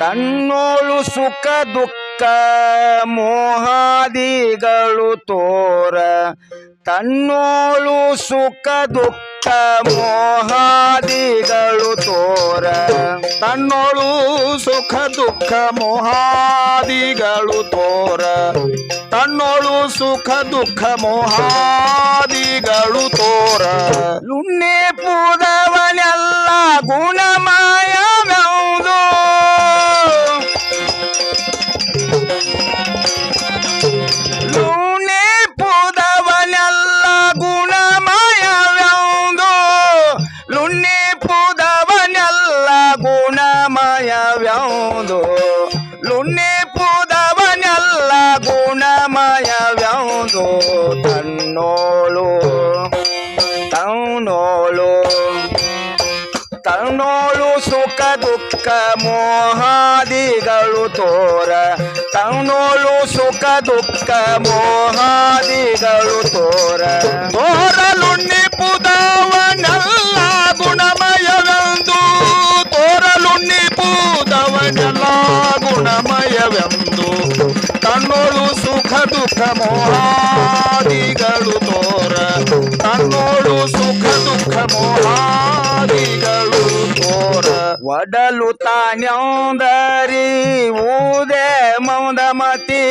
ತನ್ನೋಳು ಸುಖ, ದುಃಖ, ಮೋಹಾದಿಗಳು ತೋರ. ತನ್ನೋಳು ಸುಖ, ದುಃಖ, ಮೋಹಾದಿಗಳು ತೋರ. ತನ್ನೋಳು ಸುಖ, ದುಃಖ, ಮೋಹಾದಿಗಳು ತೋರ. ತನ್ನೋಳು ಸುಖ, ದುಃಖ, ಮೋಹಾದಿಗಳು ತೋರ. ಲುಣ್ಣೆ ಪೂದವನೆಲ್ಲ ಗುಣಮಯವೆಂದು ಸುಖ ದುಃಖ ಮೋಹಾದಿಗಳು ತೋರ. ತನ್ನೋಳು ಸುಖ ದುಃಖ ಮೋಹಾದಿಗಳು ತೋರ. ತೋರಲುಣ್ಣಿ ನಿಪುದವನಲ್ಲ ಗುಣಮಯವೆಂದು. ತೋರಲುಣ್ಣಿ ನಿಪುದವನಲ್ಲ ಗುಣಮಯವೆಂದು. ತನ್ನೋಳು ಸುಖ ದುಃಖ ಮೋಹಾದಿಗಳು ಒಡಲು ತಾನ್ಯೌದರಿ ಊದೆ ಮೌದಮತಿ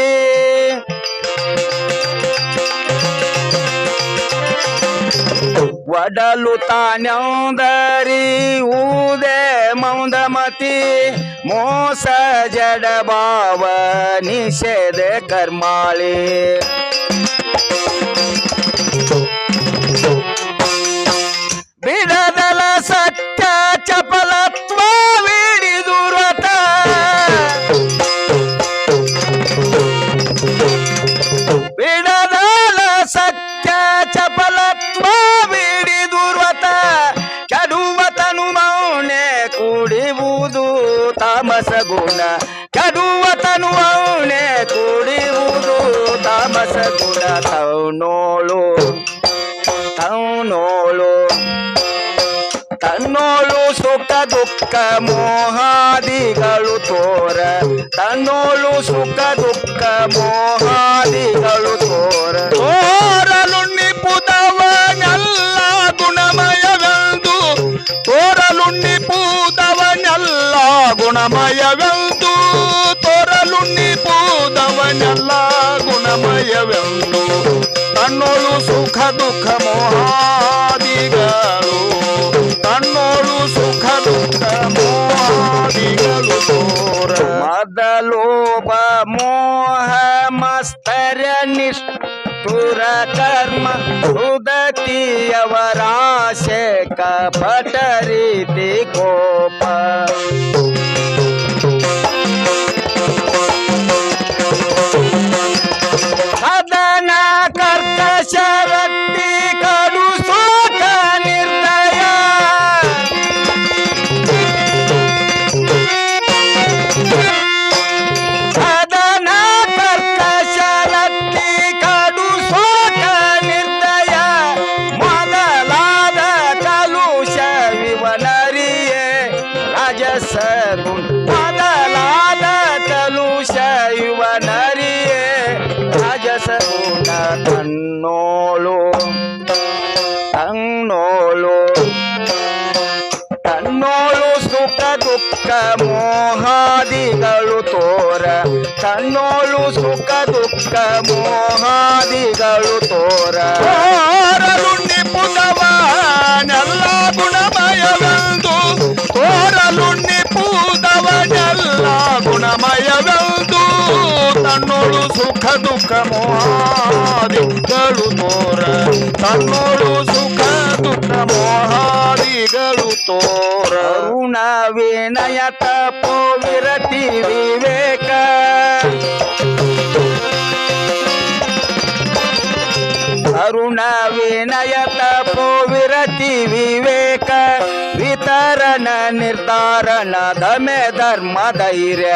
ಒಡಲು ಊದೇ ಊದೆ ಮೌದಮತಿ ಮೋಸ ಜಡ ಬಾವ ನಿಷೇಧ ಕರ್ಮಾಳಿ. ಚಪಲತ್ವ ವಿಡಿದು ವ್ರತ ಕೆಡುವ ತನು ಮೌನೆ ಕುಡಿಯುವುದು ತಾಮಸ ಗುಣ. ಕೆಡುವ ತನು ಮೌನೆ ಕುಡಿಯುವುದು ತಾಮಸ ಗುಣ. ತೌನೋಳು ತೌನೋಳು ತನ್ನೋಳು ಸುಖ ದುಃಖ ಮೋಹಾದಿಗಳು ತೋರ. ತನ್ನೋಳು ಸುಖ ದುಃಖ ಮೋಹಾದಿಗಳು ಗುಣಮಯವೆಂದು ತೋರಲು ಪೂದವನೆಲ್ಲ ಗುಣಮಯವೆಂದು. ತನ್ನೋಳು ಸುಖ ದುಃಖ ಮೋಹಾದಿಗಳು. ತನ್ನೋಳು ಸುಖ ದುಃಖ ಮೋಹಾದಿಗಳು ತೋರ ಮದಲೋಪ ಮೋಹ ಮಸ್ತರ ನಿಷ್ಠುರ ಕರ್ಮ ಹೃದತಿಯವರಾಶೆ ಕಪಟ ರೀತಿ ಕೋಪ. ಯುವನರಿಯೇ ರಾಜಸ ಗುಣ ತನ್ನೋಳು ತನ್ನೋಳು ತನ್ನೋಳು ಸುಖ ದುಃಖ ಮೋಹಾದಿಗಳು ತೋರ ತನ್ನೋಳು ಸುಖ ದುಃಖ ಮೋಹಾದಿಗಳು ತೋರ ತೋರಲುಣ್ಣಿ ಪುದವನೆಲ್ಲ ಗುಣಮಯವೆಂದು ತೋರಲುಣ್ಣಿ ಪೂದವನೆಲ್ಲ ಗುಣಮಯವೆಂದು ತನ್ನೋಳು ಸುಖ ದುಃಖ ಮೋಹಾದಿಗಳು ತೋರ. ತನ್ನೋಳು ಸುಖ ದುಃಖ ಮೋಹಾದಿಗಳು ತೋರ. ಋಣ ವಿನಯ ತಪೋ ವಿರತಿ ವಿವೇಕ. ಅರುಣ ವಿನಯ ತಪೋ ವಿರತಿ ವಿವೇಕ. ವಿತರಣ ನಿರ್ಧಾರಣ ದಮೆ ಧರ್ಮ ಧೈರ್ಯ.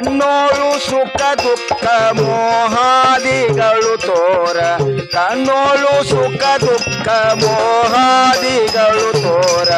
ತನ್ನೋಳು ಸುಖ ದುಃಖ ಮೋಹಾದಿಗಳು ತೋರ. ಕಣ್ಣೋಳು ಸುಖ ದುಃಖ ಮೋಹಾದಿಗಳು ತೋರ.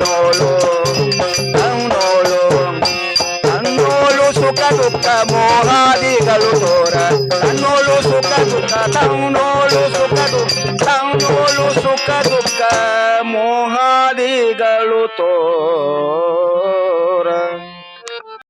ತನ್ನೋಳು ತನ್ನೋಳು ತನ್ನೋಳು ಸುಖ ದುಃಖ ಮೋಹಾದಿಗಳು ತೋರ ತನ್ನೋಳು ಸುಖ ದುಃಖ ತನ್ನೋಳು ಸುಖ ದುಃಖ ತನ್ನೋಳು ಸುಖ ದುಃಖ ಮೋಹಾದಿಗಳು ತೋರ